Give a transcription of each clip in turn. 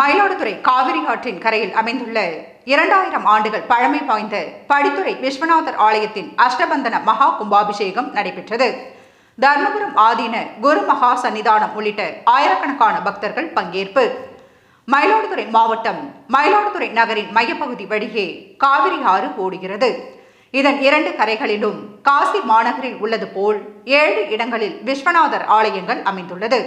மயிலாடுதுறை காவிரி ஆற்றின் கரையில் அமைந்துள்ள இரண்டாயிரம் ஆண்டுகள் பழமை வாய்ந்த படித்துறை விஸ்வநாதர் ஆலயத்தின் அஷ்டபந்தன மகா கும்பாபிஷேகம் நடைபெற்றது. தர்மபுரம் ஆதீன குரு மகா சன்னிதானம் உள்ளிட்ட ஆயிரக்கணக்கான பக்தர்கள் பங்கேற்பு. மயிலாடுதுறை மாவட்டம் மயிலாடுதுறை நகரின் மையப்பகுதி வழியே காவிரி ஆறு ஓடுகிறது. இதன் இரண்டு கரைகளிலும் காசி மாநகரில் உள்ளது போல் ஏழு இடங்களில் விஸ்வநாதர் ஆலயங்கள் அமைந்துள்ளது.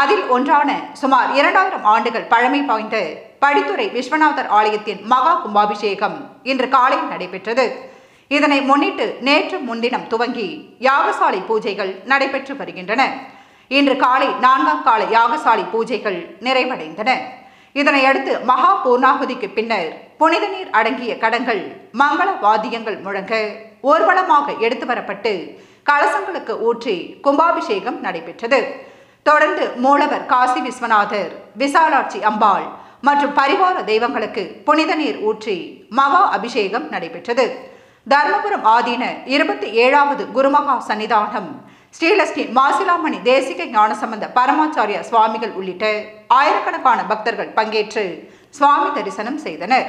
அதில் ஒன்றான சுமார் இரண்டாயிரம் ஆண்டுகள் பழமை வாய்ந்த படித்துறை விஸ்வநாதர் ஆலயத்தின் மகா கும்பாபிஷேகம் இன்று காலை நடைபெற்றது. இதனை முன்னிட்டு நேற்று முன்தினம் துவங்கி யாகசாலை பூஜைகள் நடைபெற்று வருகின்றன. இன்று காலை நான்காம் கால யாகசாலை பூஜைகள் நிறைவடைந்தன. இதனையடுத்து மகா பூர்ணாகுதிக்கு பின்னர் புனித நீர் அடங்கிய கடங்கள் மங்கள வாத்தியங்கள் முழங்க ஊர்வலமாக எடுத்து வரப்பட்டு கலசங்களுக்கு ஊற்றி கும்பாபிஷேகம் நடைபெற்றது. தொடர்ந்து மூலவர் காசி விஸ்வநாதர் விசாலாட்சி அம்பாள் மற்றும் பரிவார தெய்வங்களுக்கு புனித நீர் ஊற்றி மகா அபிஷேகம் நடைபெற்றது. தர்மபுரம் ஆதீன இருபத்தி ஏழாவது குருமகா சன்னிதானம் ஸ்ரீலஸ்ரீ மாசிலாமணி தேசிக ஞானசம்பந்த பரமாச்சாரிய சுவாமிகள் உள்ளிட்ட ஆயிரக்கணக்கான பக்தர்கள் பங்கேற்று சுவாமி தரிசனம் செய்தனர்.